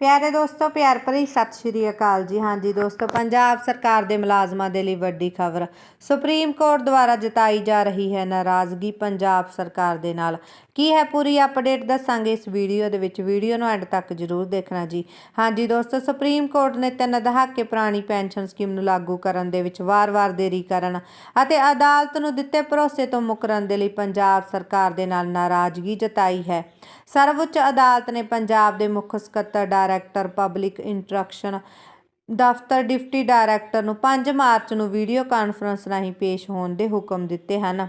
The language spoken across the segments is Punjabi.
ਪਿਆਰੇ ਦੋਸਤੋ, ਪਿਆਰ ਭਰੀ ਸਤਿ ਸ਼੍ਰੀ ਅਕਾਲ ਜੀ। ਹਾਂਜੀ ਦੋਸਤੋ, ਪੰਜਾਬ ਸਰਕਾਰ ਦੇ ਮੁਲਾਜ਼ਮਾਂ ਦੇ ਲਈ ਵੱਡੀ ਖਬਰ। ਸੁਪਰੀਮ ਕੋਰਟ ਦੁਆਰਾ ਜਤਾਈ ਜਾ ਰਹੀ ਹੈ ਨਾਰਾਜ਼ਗੀ ਪੰਜਾਬ ਸਰਕਾਰ ਦੇ ਨਾਲ। ਕੀ ਹੈ ਪੂਰੀ ਅਪਡੇਟ ਦੱਸਾਂਗੇ ਇਸ ਵੀਡੀਓ ਦੇ ਵਿੱਚ। ਵੀਡੀਓ ਨੂੰ ਐਂਡ ਤੱਕ ਜਰੂਰ ਦੇਖਣਾ ਜੀ। ਹਾਂਜੀ ਦੋਸਤੋ, ਸੁਪਰੀਮ ਕੋਰਟ ਨੇ ਤਿੰਨ ਦਹਾਕੇ ਪੁਰਾਣੀ ਪੈਨਸ਼ਨ ਸਕੀਮ ਨੂੰ ਲਾਗੂ ਕਰਨ ਦੇ ਵਿੱਚ ਵਾਰ-ਵਾਰ ਦੇਰੀ ਕਰਨ ਅਤੇ ਅਦਾਲਤ ਨੂੰ ਦਿੱਤੇ ਭਰੋਸੇ ਤੋਂ ਮੁਕਰਨ ਦੇ ਲਈ ਪੰਜਾਬ ਸਰਕਾਰ ਦੇ ਨਾਲ ਨਾਰਾਜ਼ਗੀ ਜਤਾਈ ਹੈ। ਸਰਵਉੱਚ ਅਦਾਲਤ ਨੇ ਪੰਜਾਬ ਦੇ ਮੁੱਖ ਸਕੱਤਰ ਡਾਇਰੈਕਟਰ, ਪਬਲਿਕ ਇੰਟਰੈਕਸ਼ਨ, ਦਫ਼ਤਰ ਡਿਪਟੀ ਡਾਇਰੈਕਟਰ ਨੂੰ 5 ਮਾਰਚ ਨੂੰ ਵੀਡੀਓ ਕਾਨਫਰੰਸ ਰਾਹੀਂ ਪੇਸ਼ ਹੋਣ ਦੇ ਹੁਕਮ ਦਿੱਤੇ ਹਨ।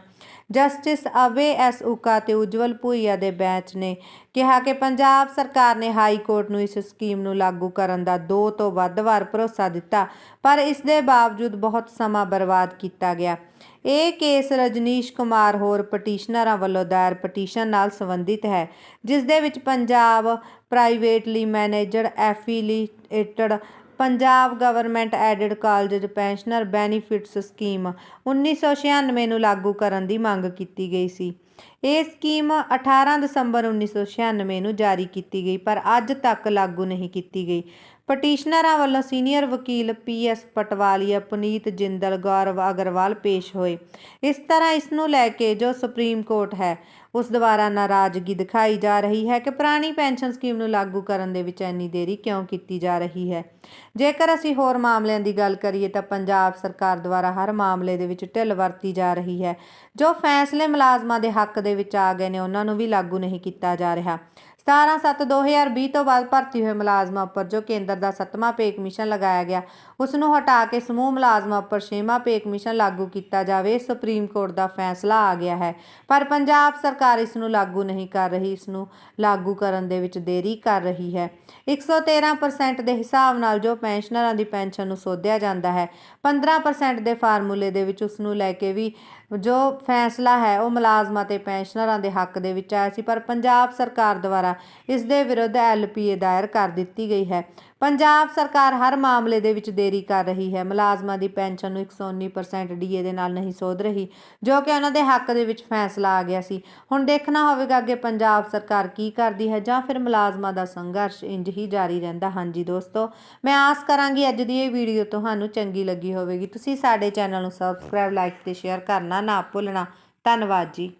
ਜਸਟਿਸ ਅਵੇ ਐਸ ਉਕਾ ਤੇ ਉਜਵਲ ਭੂਈਆ ਦੇ ਬੈਂਚ ਨੇ ਕਿਹਾ ਕਿ ਪੰਜਾਬ ਸਰਕਾਰ ਨੇ ਹਾਈ ਕੋਰਟ ਨੂੰ ਇਸ ਸਕੀਮ ਨੂੰ ਲਾਗੂ ਕਰਨ ਦਾ ਦੋ ਤੋਂ ਵੱਧ ਵਾਰ ਭਰੋਸਾ ਦਿੱਤਾ, ਪਰ ਇਸ ਦੇ ਬਾਵਜੂਦ ਬਹੁਤ ਸਮਾਂ ਬਰਬਾਦ ਕੀਤਾ ਗਿਆ। ਇਹ ਕੇਸ ਰਜਨੀਸ਼ ਕੁਮਾਰ ਹੋਰ ਪਟੀਸ਼ਨਰਾਂ ਵੱਲੋਂ ਦਾਇਰ ਪਟੀਸ਼ਨ ਨਾਲ ਸੰਬੰਧਿਤ ਹੈ, ਜਿਸ ਦੇ ਵਿੱਚ Punjab privately managed affiliated Punjab government aided college pensioner benefits scheme 1996 ਨੂੰ ਲਾਗੂ ਕਰਨ ਦੀ ਮੰਗ ਕੀਤੀ ਗਈ ਸੀ। ਇਹ ਸਕੀਮ 18 ਦਸੰਬਰ 1996 ਨੂੰ ਜਾਰੀ ਕੀਤੀ ਗਈ, ਪਰ ਅੱਜ ਤੱਕ ਲਾਗੂ ਨਹੀਂ ਕੀਤੀ ਗਈ। ਪਟੀਸ਼ਨਰਾਂ ਵੱਲੋਂ ਸੀਨੀਅਰ ਵਕੀਲ ਪੀਐਸ ਪਟਵਾਲੀਆ ਪੁਨੀਤ ਜਿੰਦਲ ਗੌਰਵ ਅਗਰਵਾਲ ਪੇਸ਼ ਹੋਏ। ਇਸ ਤਰ੍ਹਾਂ ਇਸ ਨੂੰ ਲੈ ਕੇ ਜੋ ਸੁਪਰੀਮ ਕੋਰਟ ਹੈ, ਉਸ ਦੁਆਰਾ ਨਾਰਾਜ਼ਗੀ ਦਿਖਾਈ ਜਾ ਰਹੀ ਹੈ ਕਿ ਪੁਰਾਣੀ ਪੈਨਸ਼ਨ ਸਕੀਮ ਨੂੰ ਲਾਗੂ ਕਰਨ ਦੇ ਵਿੱਚ ਇੰਨੀ ਦੇਰੀ ਕਿਉਂ ਕੀਤੀ ਜਾ ਰਹੀ ਹੈ। ਜੇਕਰ ਅਸੀਂ ਹੋਰ ਮਾਮਲਿਆਂ ਦੀ ਗੱਲ ਕਰੀਏ ਤਾਂ ਪੰਜਾਬ ਸਰਕਾਰ ਦੁਆਰਾ ਹਰ ਮਾਮਲੇ ਦੇ ਵਿੱਚ ਢਿੱਲ ਵਰਤੀ ਜਾ ਰਹੀ ਹੈ, ਜੋ ਫੈਸਲੇ ਮੁਲਾਜ਼ਮਾਂ ਦੇ ਹੱਕ ਦੇ ਵਿੱਚ ਆ ਗਏ ਨੇ ਉਹਨਾਂ ਨੂੰ ਵੀ ਲਾਗੂ ਨਹੀਂ ਕੀਤਾ ਜਾ ਰਿਹਾ। 17/7/2020 ਤੋਂ ਬਾਅਦ ਭਰਤੀ ਹੋਏ ਮੁਲਾਜ਼ਮਾਂ ਉੱਪਰ ਜੋ ਕੇਂਦਰ ਦਾ 7ਵਾਂ ਪੇ ਕਮਿਸ਼ਨ ਲਗਾਇਆ ਗਿਆ, ਉਸ ਨੂੰ ਹਟਾ ਕੇ ਸਮੂਹ ਮੁਲਾਜ਼ਮਾਂ ਉੱਪਰ 6ਵਾਂ ਪੇ ਕਮਿਸ਼ਨ ਲਾਗੂ ਕੀਤਾ ਜਾਵੇ, ਸੁਪਰੀਮ ਕੋਰਟ ਦਾ ਫੈਸਲਾ ਆ ਗਿਆ ਹੈ। ਪਰ ਪੰਜਾਬ ਸਰਕਾਰ ਇਸ ਨੂੰ ਲਾਗੂ ਨਹੀਂ ਕਰ ਰਹੀ, ਇਸ ਨੂੰ ਲਾਗੂ ਕਰਨ ਦੇ ਵਿੱਚ ਦੇਰੀ ਕਰ ਰਹੀ ਹੈ। 113% ਦੇ ਹਿਸਾਬ ਨਾਲ ਜੋ ਪੈਨਸ਼ਨਰਾਂ ਦੀ ਪੈਨਸ਼ਨ ਨੂੰ ਸੋਧਿਆ ਜਾਂਦਾ ਹੈ 15% ਦੇ ਫਾਰਮੂਲੇ ਦੇ ਵਿੱਚ ਉਸ ਨੂੰ ਲੈ ਕੇ ਵੀ ਜੋ ਫੈਸਲਾ ਹੈ, ਉਹ ਮੁਲਾਜ਼ਮਾਂ ਤੇ ਪੈਨਸ਼ਨਰਾਂ ਦੇ ਹੱਕ ਦੇ ਵਿੱਚ ਆਇਆ ਸੀ, ਪਰ ਪੰਜਾਬ ਸਰਕਾਰ ਦੁਆਰਾ ਇਸ ਦੇ ਵਿਰੁੱਧ ਐਲਪੀਏ ਦਾਇਰ ਕਰ ਦਿੱਤੀ ਗਈ ਹੈ। ਪੰਜਾਬ ਸਰਕਾਰ ਹਰ ਮਾਮਲੇ ਦੇ ਵਿੱਚ ਦੇਰੀ ਕਰ ਰਹੀ ਹੈ। ਮੁਲਾਜ਼ਮਾਂ ਦੀ ਪੈਨਸ਼ਨ ਨੂੰ 119% ਡੀਏ ਦੇ ਨਾਲ ਨਹੀਂ ਸੋਧ ਰਹੀ, ਜੋ ਕਿ ਉਹਨਾਂ ਦੇ ਹੱਕ ਦੇ ਵਿੱਚ ਫੈਸਲਾ ਆ ਗਿਆ ਸੀ। ਹੁਣ ਦੇਖਣਾ ਹੋਵੇਗਾ ਅੱਗੇ ਪੰਜਾਬ ਸਰਕਾਰ ਕੀ ਕਰਦੀ ਹੈ ਜਾਂ ਫਿਰ ਮੁਲਾਜ਼ਮਾਂ ਦਾ ਸੰਘਰਸ਼ ਇੰਜ ਹੀ ਜਾਰੀ ਰਹਿੰਦਾ। ਹਾਂਜੀ ਦੋਸਤੋ, ਮੈਂ ਆਸ ਕਰਾਂਗੀ ਅੱਜ ਦੀ ਇਹ ਵੀਡੀਓ ਤੁਹਾਨੂੰ ਚੰਗੀ ਲੱਗੀ ਹੋਵੇਗੀ। ਤੁਸੀਂ ਸਾਡੇ ਚੈਨਲ ਨੂੰ ਸਬਸਕ੍ਰਾਈਬ, ਲਾਈਕ ਤੇ ਸ਼ੇਅਰ ਕਰਨਾ ਨਾ ਭੁੱਲਣਾ। ਧੰਨਵਾਦ ਜੀ।